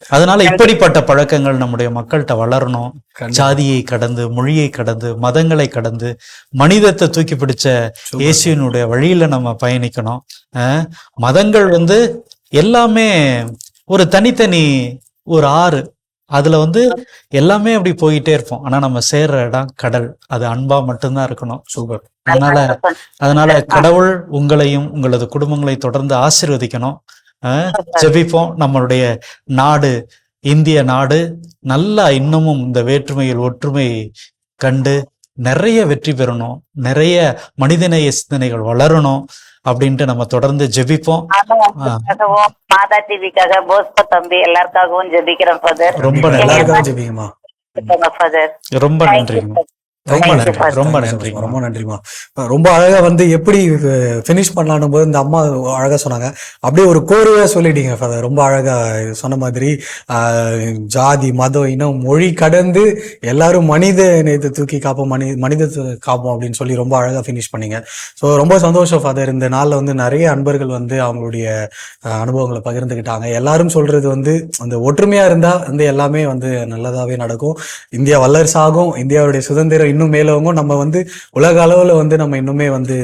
அதனால இப்படிப்பட்ட பழக்கங்கள் நம்முடைய மக்கள்கிட்ட வளரணும். ஜாதியை கடந்து மொழியை கடந்து மதங்களை கடந்து மனிதத்தை தூக்கி பிடிச்ச இயேசுவினுடைய வழியில நம்ம பயணிக்கணும். ஆஹ், மதங்கள் வந்து எல்லாமே ஒரு தனித்தனி ஒரு ஆறு. அதுல வந்து எல்லாமே அப்படி போயிட்டே இருப்போம். ஆனா நம்ம சேர்ற இடம் கடல். அது அன்பா மட்டும்தான் இருக்கணும். சூப்பர். அதனால அதனால கடவுள் உங்களையும் உங்களது குடும்பங்களை தொடர்ந்து ஆசீர்வதிக்கணும். ஜெபிப்போம். நம்மளுடைய நாடு இந்திய நாடு நல்லா இன்னமும் இந்த வேற்றுமையில் ஒற்றுமை கண்டு நிறைய வெற்றி பெறணும். நிறைய மனிதநேய சிந்தனைகள் வளரணும். அப்படின்ட்டு நம்ம தொடர்ந்து ஜெபிப்போம். மாதா டிவிக்காக போஸ்கோ தம்பி எல்லாருக்காகவும் ஜெபிக்கிறேன் ஃபாதர் ரொம்ப நன்றி எல்லாருக்கும் ஜெபிங்கம்மா ரொம்ப நன்றிங்க ரொம்ப நன்றி. ரொம்ப நன்றிங்க ரொம்ப நன்றிமா ரொம்ப அழகா வந்து எப்படி ஃபினிஷ் பண்ணலான்னும் போது இந்த அம்மா அழகா சொன்னாங்க. அப்படியே ஒரு கோர்வையா சொல்லிட்டீங்க father. ரொம்ப அழகா சொன்ன மாதிரி ஜாதி மதம் இனம் மொழி கடந்து எல்லாரும் மனித நேயத்தை தூக்கி காப்போம் மனி மனிதத்தை காப்போம் அப்படின்னு சொல்லி ரொம்ப அழகா ஃபினிஷ் பண்ணீங்க. ஸோ ரொம்ப சந்தோஷம் ஃபாதர் இந்த நாள்ல வந்து நிறைய அன்பர்கள் வந்து அவங்களுடைய அனுபவங்களை பகிர்ந்துக்கிட்டாங்க எல்லாரும் சொல்றது வந்து அந்த ஒற்றுமையா இருந்தா வந்து எல்லாமே வந்து நல்லதாவே நடக்கும். இந்தியா வல்லரசாகும். இந்தியாவுடைய சுதந்திரம் இன்னும் மேலவங்க நம்ம வந்து உலக அளவுல வந்து நம்ம இன்னுமே வந்து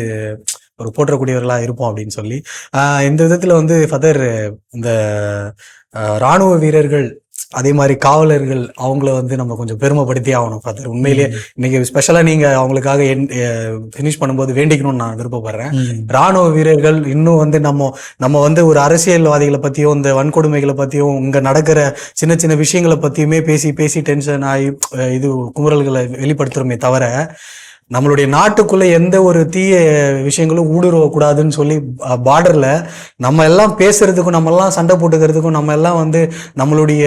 ஒரு போற்றக்கூடியவர்களா இருப்போம் அப்படின்னு சொல்லி ஆஹ் இந்த விதத்துல வந்து ஃபதர் இந்த ராணுவ வீரர்கள் அதே மாதிரி காவலர்கள் அவங்கள வந்து நம்ம கொஞ்சம் பெருமைப்படுத்தி ஆகணும் ஃபாதர் உண்மையிலேயே இன்னைக்கு ஸ்பெஷலா நீங்க அவங்களுக்காக ஃபினிஷ் பண்ணும்போது வேண்டிக்கணும்னு நான் விருப்பப்படுறேன். ராணுவ வீரர்கள் இன்னும் வந்து நம்ம நம்ம வந்து ஒரு அரசியல்வாதிகளை பத்தியும் இந்த வன்கொடுமைகளை பத்தியும் இங்க நடக்கிற சின்ன சின்ன விஷயங்களை பத்தியுமே பேசி பேசி டென்ஷன் ஆகி இது குமுறல்களை வெளிப்படுத்துறோமே தவிர நம்மளுடைய நாட்டுக்குள்ள எந்த ஒரு தீய விஷயங்களும் ஊடுருவ கூடாதுன்னு சொல்லி பார்டர்ல நம்ம எல்லாம் பேசுறதுக்கும் நம்ம எல்லாம் சண்டை போட்டுக்கிறதுக்கும் நம்ம எல்லாம் வந்து நம்மளுடைய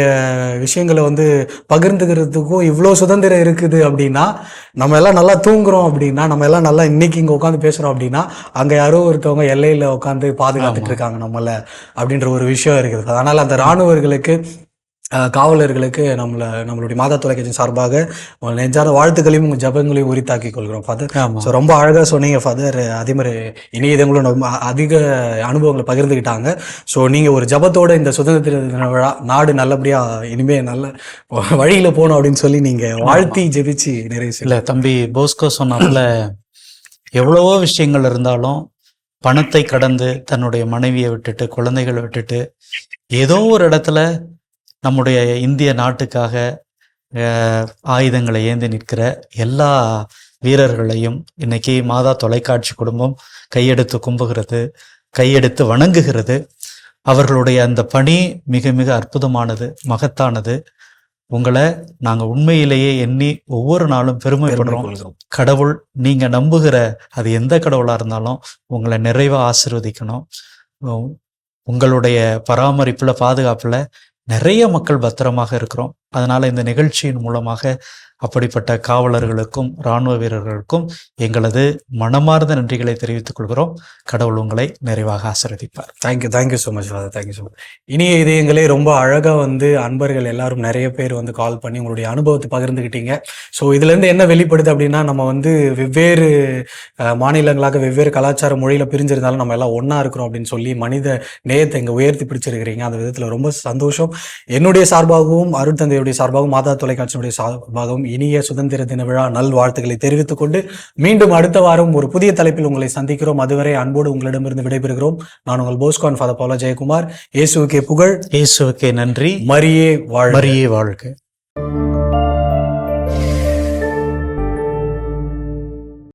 விஷயங்களை வந்து பகிர்ந்துக்கிறதுக்கும் இவ்வளோ சுதந்திரம் இருக்குது அப்படின்னா நம்ம எல்லாம் நல்லா தூங்குறோம் அப்படின்னா நம்ம எல்லாம் நல்லா இன்னைக்கு இங்க உட்காந்து பேசுறோம் அப்படின்னா அங்க யாரோ ஒருத்தவங்க எல்லையில உட்காந்து பாதுகாத்துட்டு இருக்காங்க நம்மள அப்படின்ற ஒரு விஷயம் இருக்குது. அதனால அந்த ராணுவர்களுக்கு அஹ், காவலர்களுக்கு நம்மள நம்மளுடைய மாதா தொலைக்காட்சி சார்பாக நெஞ்சார வாழ்த்துக்களையும் உங்கள் ஜபங்களையும் உரித்தாக்கி கொள்கிறோம் ஃபாதர் ஸோ ரொம்ப அழகாக சொன்னீங்க ஃபாதர் அதே மாதிரி இணையதங்களும் ரொம்ப அ- அதிக அனுபவங்களை பகிர்ந்துக்கிட்டாங்க ஸோ நீங்கள் ஒரு ஜபத்தோட இந்த சுதந்திர தின விழா நாடு நல்லபடியாக இனிமே நல்ல வழியில் போகணும் அப்படின்னு சொல்லி நீங்கள் வாழ்த்தி ஜெபிச்சு செய்யலாம் இல்ல தம்பி போஸ்கோ சொன்னாப்புல எவ்வளவோ விஷயங்கள் இருந்தாலும் பணத்தை கடந்து தன்னுடைய மனைவியை விட்டுட்டு குழந்தைகளை விட்டுட்டு ஏதோ ஒரு இடத்துல நம்முடைய இந்திய நாட்டுக்காக ஆயுதங்களை ஏந்தி நிற்கிற எல்லா வீரர்களையும் இன்னைக்கு மாதா தொலைக்காட்சி குடும்பம் கையெடுத்து கும்புகிறது கையெடுத்து வணங்குகிறது. அவர்களுடைய அந்த பணி மிக மிக அற்புதமானது மகத்தானது. உங்களை நாங்க உண்மையிலேயே எண்ணி ஒவ்வொரு நாளும் பெருமைப்படுறோம். கொள்கிறோம். கடவுள் நீங்க நம்புகிற அது எந்த கடவுளா இருந்தாலும் உங்களை நிறைவா ஆசீர்வதிக்கணும். உங்களுடைய பராமரிப்புல பாதுகாப்புல நிறைய மக்கள் பத்திரமாக இருக்கிறோம். அதனால் இந்த நிகழ்ச்சியின் மூலமாக அப்படிப்பட்ட காவலர்களுக்கும் இராணுவ வீரர்களுக்கும் எங்களது மனமார்ந்த நன்றிகளை தெரிவித்துக் கொள்கிறோம். கடவுள் உங்களை நிறைவாக ஆசீர்வதிப்பார். Thank you thank you so much father thank you so much இனிய இதயங்களே ரொம்ப அழகாக வந்து அன்பர்கள் எல்லாரும் நிறைய பேர் வந்து கால் பண்ணி உங்களுடைய அனுபவத்தை பகிர்ந்துக்கிட்டீங்க ஸோ இதுலேருந்து என்ன வெளிப்படுது அப்படின்னா நம்ம வந்து வெவ்வேறு மாநிலங்களாக வெவ்வேறு கலாச்சார மொழியில் பிரிஞ்சிருந்தாலும் நம்ம எல்லாம் ஒன்றா இருக்கிறோம் அப்படின்னு சொல்லி மனித நேயத்தை இங்கே உயர்த்தி பிடிச்சிருக்கிறீங்க. அந்த விதத்தில் ரொம்ப சந்தோஷம். என்னுடைய சார்பாகவும் அருட்தந்தையுடைய சார்பாகவும் மாதா தொலைக்காட்சியினுடைய சார்பாகவும் இனிய சுதந்திர தின விழா நல் வாழ்த்துக்களை தெரிவித்துக் கொண்டு மீண்டும் அடுத்த வாரம் ஒரு புதிய தலைப்பில் உங்களை சந்திக்கிறோம். அதுவரை அன்போடு உங்களிடமிருந்து விடைபெறுகிறோம். நான் உங்கள் போஸ்கான் ஃபாதர் பவுல ஜெயக்குமார் இயேசுவுக்கே புகழ். இயேசுவுக்கே நன்றி. மரியே வாழ் மரியே வாழ்க.